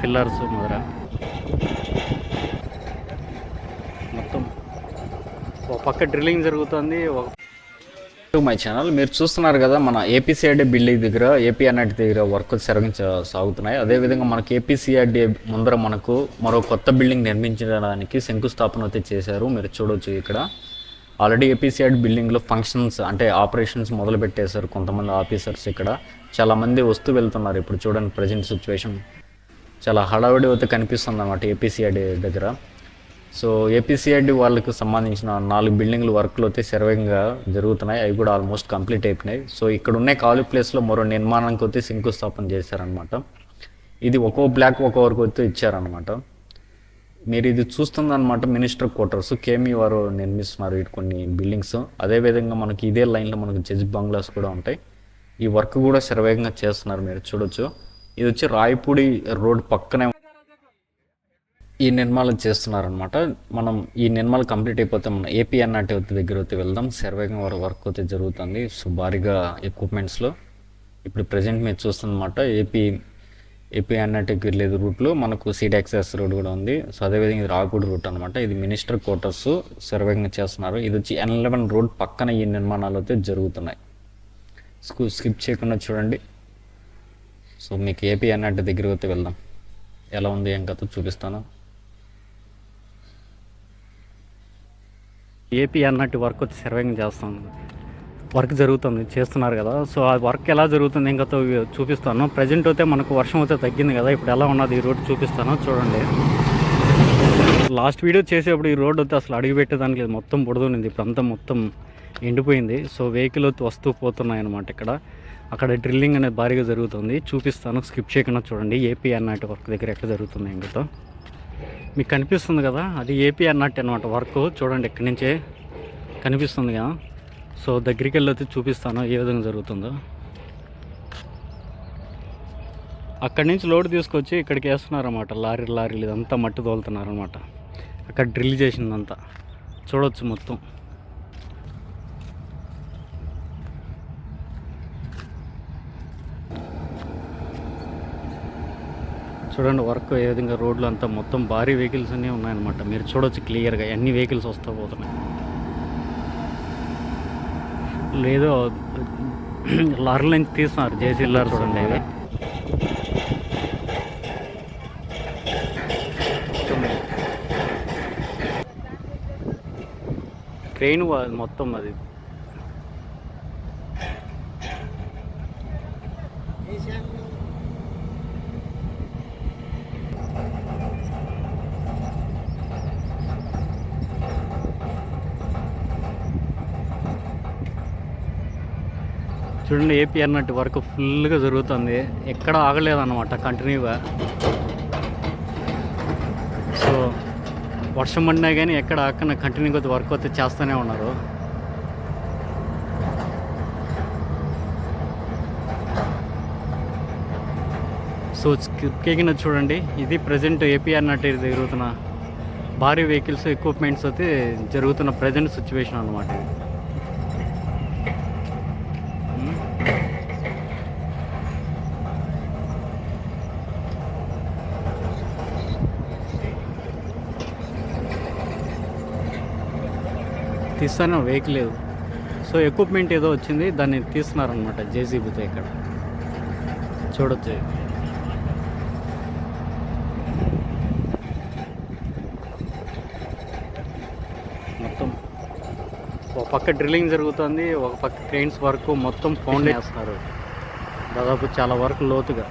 Fillers Mudra మొత్తం ఒక పక్క డ్రిల్లింగ్ జరుగుతుంది ఒక మై ఛానల్ మీరు చూస్తున్నారు కదా మన ఏపీసీఆర్డీ బిల్డింగ్ దగ్గర ఏపీ అన్నటి దగ్గర వర్క్ సరిగ్గా సాగుతున్నాయి. అదేవిధంగా మనకి ఏపీసీఆర్డీ ముందర మనకు మరో కొత్త బిల్డింగ్ నిర్మించడానికి శంకుస్థాపన అయితే చేశారు. మీరు చూడొచ్చు ఇక్కడ. ఆల్రెడీ ఏపీసీఆర్డీ బిల్డింగ్లో ఫంక్షన్స్ అంటే ఆపరేషన్స్ మొదలు పెట్టేశారు కొంతమంది ఆఫీసర్స్ ఇక్కడ. చాలామంది వస్తూ వెళ్తున్నారు. ఇప్పుడు చూడండి ప్రజెంట్ సిచ్యువేషన్ చాలా హడావిడి అయితే కనిపిస్తుంది అన్నమాట ఏపీసీఐడి దగ్గర. సో ఏపీసీఐడి వాళ్ళకు సంబంధించిన నాలుగు బిల్డింగ్లు వర్క్లు అయితే శరవేగంగా జరుగుతున్నాయి. అవి కూడా ఆల్మోస్ట్ కంప్లీట్ అయిపోయినాయి. సో ఇక్కడ ఉన్న ఖాళీ ప్లేస్లో మరో నిర్మాణానికి అయితే శంకుస్థాపన చేశారనమాట ఇది ఒక్కో బ్లాక్ ఒక్కో వరకు అయితే ఇచ్చారనమాట మీరు ఇది చూస్తుందన్నమాట మినిస్టర్ క్వార్టర్స్. కేమీ వారు నిర్మిస్తున్నారు ఇటు కొన్ని బిల్డింగ్స్. అదేవిధంగా మనకి ఇదే లైన్లో మనకు జడ్జ్ బంగ్లాస్ కూడా ఉంటాయి. ఈ వర్క్ కూడా శరవేగంగా చేస్తున్నారు మీరు చూడొచ్చు. ఇది వచ్చి రాయపూడి రోడ్ పక్కనే ఈ నిర్మాణం చేస్తున్నారనమాట మనం ఈ నిర్మాణం కంప్లీట్ అయిపోతే మనం ఏపీ అన్నట్టు దగ్గర అయితే వెళ్దాం. సర్వేగం వారి వర్క్ అయితే జరుగుతుంది. సో భారీగా ఎక్విప్మెంట్స్లో ఇప్పుడు ప్రజెంట్ మీరు చూస్తున్నమాట ఏపీ ఏపీ అన్నట్టుకి వెళ్ళేది రూట్లో మనకు సీట్ యాక్సెస్ రోడ్ కూడా ఉంది. సో అదేవిధంగా ఇది రాయపూడి రూట్ అనమాట ఇది మినిస్టర్ క్వార్టర్స్ సర్వేగంగా చేస్తున్నారు. ఇది వచ్చి ఎన్ లెవెన్ రోడ్ పక్కన ఈ నిర్మాణాలు అయితే జరుగుతున్నాయి. స్కూ స్కిప్ చేయకుండా చూడండి. సో మీకు ఏపీ అన్నట్టు దగ్గరికి అయితే వెళ్దాం. ఎలా ఉంది ఏం కథ చూపిస్తాను. ఏపీ అన్నట్టు వర్క్ వచ్చి సర్వేంగ్ చేస్తాను. వర్క్ జరుగుతుంది చేస్తున్నారు కదా. సో ఆ వర్క్ ఎలా జరుగుతుంది ఇంకా చూపిస్తాను. ప్రజెంట్ అయితే మనకు వర్షం అయితే తగ్గింది కదా. ఇప్పుడు ఎలా ఉన్నది ఈ రోడ్ చూపిస్తాను చూడండి. లాస్ట్ వీడియో చేసేప్పుడు ఈ రోడ్ అయితే అసలు అడుగు పెట్టేదానికి మొత్తం బుడదునింది. ఇప్పుడు అంతా మొత్తం ఎండిపోయింది. సో వెహికల్ వస్తూ పోతున్నాయి అనమాట ఇక్కడ. అక్కడ డ్రిల్లింగ్ అనేది భారీగా జరుగుతుంది. చూపిస్తాను. స్కిప్ చేయకుండా చూడండి. ఏపీ అన్నట్టు వర్క్ దగ్గర ఎక్కడ జరుగుతుంది ఇంకతో మీకు కనిపిస్తుంది కదా? అది ఏపీ అన్నట్టు అనమాట వర్క్ చూడండి ఇక్కడి నుంచే కనిపిస్తుంది కదా. సో దగ్గరికి వెళ్ళి చూపిస్తాను ఏ విధంగా జరుగుతుందో. అక్కడి నుంచి లోడ్ తీసుకొచ్చి ఇక్కడికి వేస్తున్నారన్నమాట. లారీ లారీలు ఇదంతా మట్టి తోలుతున్నారనమాట అక్కడ డ్రిల్ చేసిందంతా. చూడొచ్చు మొత్తం. చూడండి వర్క్ ఏ విధంగా రోడ్లు అంతా మొత్తం భారీ వెహికల్స్ అన్నీ ఉన్నాయన్నమాట. మీరు చూడొచ్చు క్లియర్గా ఎన్ని వెహికల్స్ వస్తూ పోతున్నాయి. లేదో లారీల నుంచి తీస్తున్నారు జేసీ లారీ చూడండి ఇవి క్రెయిన్ మొత్తం అది. చూడండి ఏపీ అన్నట్టు వర్క్ ఫుల్గా జరుగుతుంది. ఎక్కడ ఆగలేదన్నమాట కంటిన్యూగా. సో వర్షం పడినా కానీ ఎక్కడ ఆకన కంటిన్యూగా వర్క్ అయితే చేస్తూనే ఉన్నారు. సో కేకిన చూడండి. ఇది ప్రజెంట్ ఏపీ అన్నట్టు జరుగుతున్న భారీ వెహికల్స్ ఎక్విప్మెంట్స్ అయితే జరుగుతున్న ప్రజెంట్ సిచ్యువేషన్ అనమాట ఇది. తీస్తాను వెహికల్ లేదు సో ఎక్విప్మెంట్ ఏదో వచ్చింది దాన్ని తీస్తున్నారనమాట జేసీబీతో ఇక్కడ. చూడొచ్చు. మొత్తం ఒక పక్క డ్రిల్లింగ్ జరుగుతుంది ఒక పక్క క్రెయిన్స్ వర్క్ మొత్తం ఫౌండ్ వేస్తున్నారు దాదాపు చాలా వరకు లోతుగా.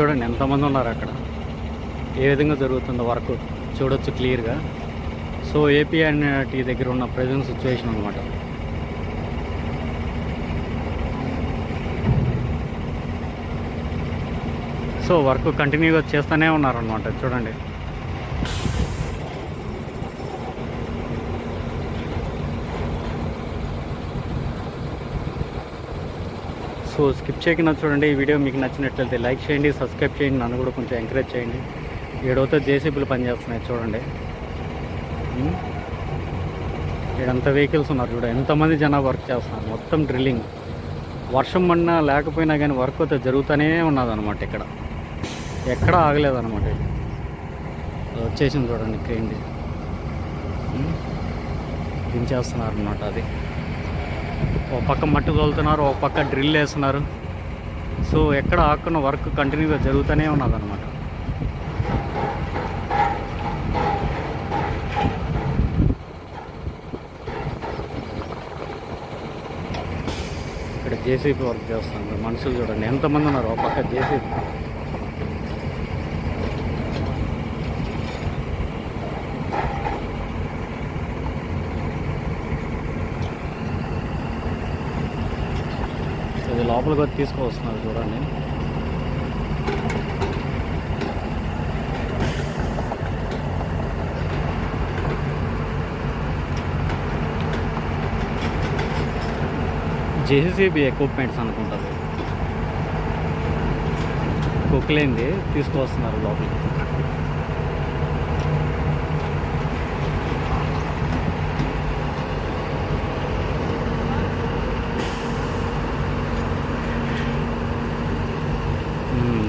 చూడండి ఎంతమంది ఉన్నారు అక్కడ? ఏ విధంగా జరుగుతుందో వర్క్? చూడొచ్చు క్లియర్గా. సో ఏపీ టీ దగ్గర ఉన్న ప్రజెంట్ సిచ్యువేషన్ అనమాట సో వర్క్ కంటిన్యూగా చేస్తూనే ఉన్నారనమాట చూడండి. సో స్కిప్ చేయకుండా చూడండి. ఈ వీడియో మీకు నచ్చినట్లయితే లైక్ చేయండి సబ్స్క్రైబ్ చేయండి నన్ను కూడా కొంచెం ఎంకరేజ్ చేయండి. ఏడవతో జేసీబీలు పనిచేస్తున్నాయి చూడండి. ఉమ్. ఇక్కడంతా వెహికల్స్ ఉన్నారు చూడ. ఎంతమంది జనాలు వర్క్ చేస్తున్నారు? మొత్తం డ్రిల్లింగ్. వర్షం పడినా లేకపోయినా కానీ వర్క్ అయితే జరుగుతూనే ఉన్నదనమాట ఇక్కడ. ఎక్కడ ఆగలేదన్నమాట ఇది. వచ్చేసింది చూడండి క్రెయిన్ది దించేస్తున్నారు అనమాట అది? ఒక పక్క మట్టి తోలుతున్నారు ఒక పక్క డ్రిల్ వేస్తున్నారు. సో ఎక్కడ ఆకున్న వర్క్ కంటిన్యూగా జరుగుతూనే ఉన్నది అనమాట ఇక్కడ జేసీబీ వర్క్ చేస్తున్నారు మనుషులు చూడండి. ఎంతమంది ఉన్నారు? ఒక పక్క జేసీబీ. ఇది లోపలికి వచ్చి తీసుకువస్తున్నారు చూడండి. జేసీబీ ఎక్విప్మెంట్స్ అనుకుంటుంది కుక్కలేంది? తీసుకువస్తున్నారు లోపలికి.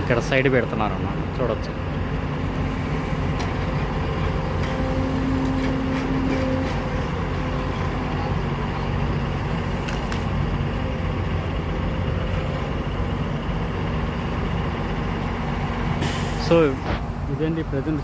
ఇక్కడ సైడ్ పెడుతున్నారు అన్నమాట చూడొచ్చు. సో ఇదేంటి ప్రజెంట్